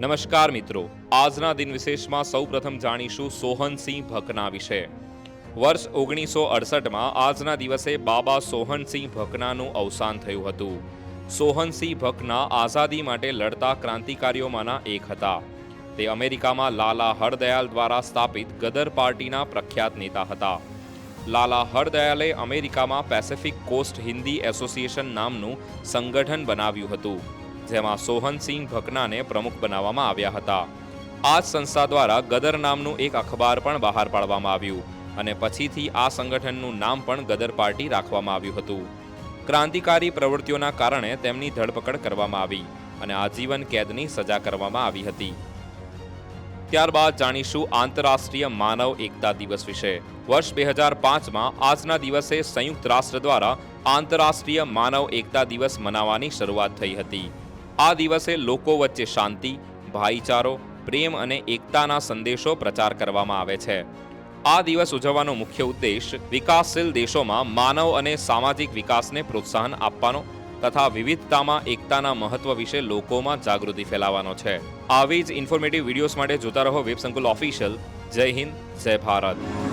નમસ્કાર મિત્રો. આજના દિન વિશેષમાં સૌપ્રથમ જાણીશું સોહનસિંહ ભકના વિશે. વર્ષ ઓગણીસો અડસઠમાં આજના દિવસે બાબા સોહનસિંહ ભકનાનું અવસાન થયું હતું. સોહનસિંહ ભકના આઝાદી માટે લડતા ક્રાંતિકારીઓમાંના એક હતા. તે અમેરિકામાં લાલા હરદયાલ દ્વારા સ્થાપિત ગદર પાર્ટીના પ્રખ્યાત નેતા હતા. લાલા હરદયાલે અમેરિકામાં પેસિફિક કોસ્ટ હિન્દી એસોસિએશન નામનું સંગઠન બનાવ્યું હતું. જેમાં સોહનસિંહ ભકનાને પ્રમુખ બનાવવામાં આવ્યા હતા. આ સંસ્થા દ્વારા ગદર નામનું એક અખબાર પણ બહાર પાડવામાં આવ્યું અને પછીથી આ સંગઠનનું નામ પણ ગદર પાર્ટી રાખવામાં આવ્યું હતું. ક્રાંતિકારી પ્રવૃત્તિઓના કારણે તેમની ધરપકડ કરવામાં આવી અને આજીવન કેદની સજા કરવામાં આવી હતી. ત્યારબાદ જાણીશું આંતરરાષ્ટ્રીય માનવ એકતા દિવસ વિશે. વર્ષ બે હજાર પાંચમાં આજના દિવસે સંયુક્ત રાષ્ટ્ર દ્વારા આંતરરાષ્ટ્રીય માનવ એકતા દિવસ મનાવવાની શરૂઆત થઈ હતી. આ દિવસે લોકો વચ્ચે શાંતિ, ભાઈચારો, પ્રેમ અને એકતાના સંદેશો પ્રચાર કરવામાં આવે છે. આ દિવસ ઉજવવાનો મુખ્ય ઉદ્દેશ વિકાસશીલ દેશોમાં માનવ અને સામાજિક વિકાસને પ્રોત્સાહન આપવાનો તથા વિવિધતામાં એકતાના મહત્વ વિશે લોકોમાં જાગૃતિ ફેલાવવાનો છે. આવી જ ઇન્ફોર્મેટિવ વિડીયોઝ માટે જોતા રહો વેબ ઓફિશિયલ જય હિન્દ, જય ભારત.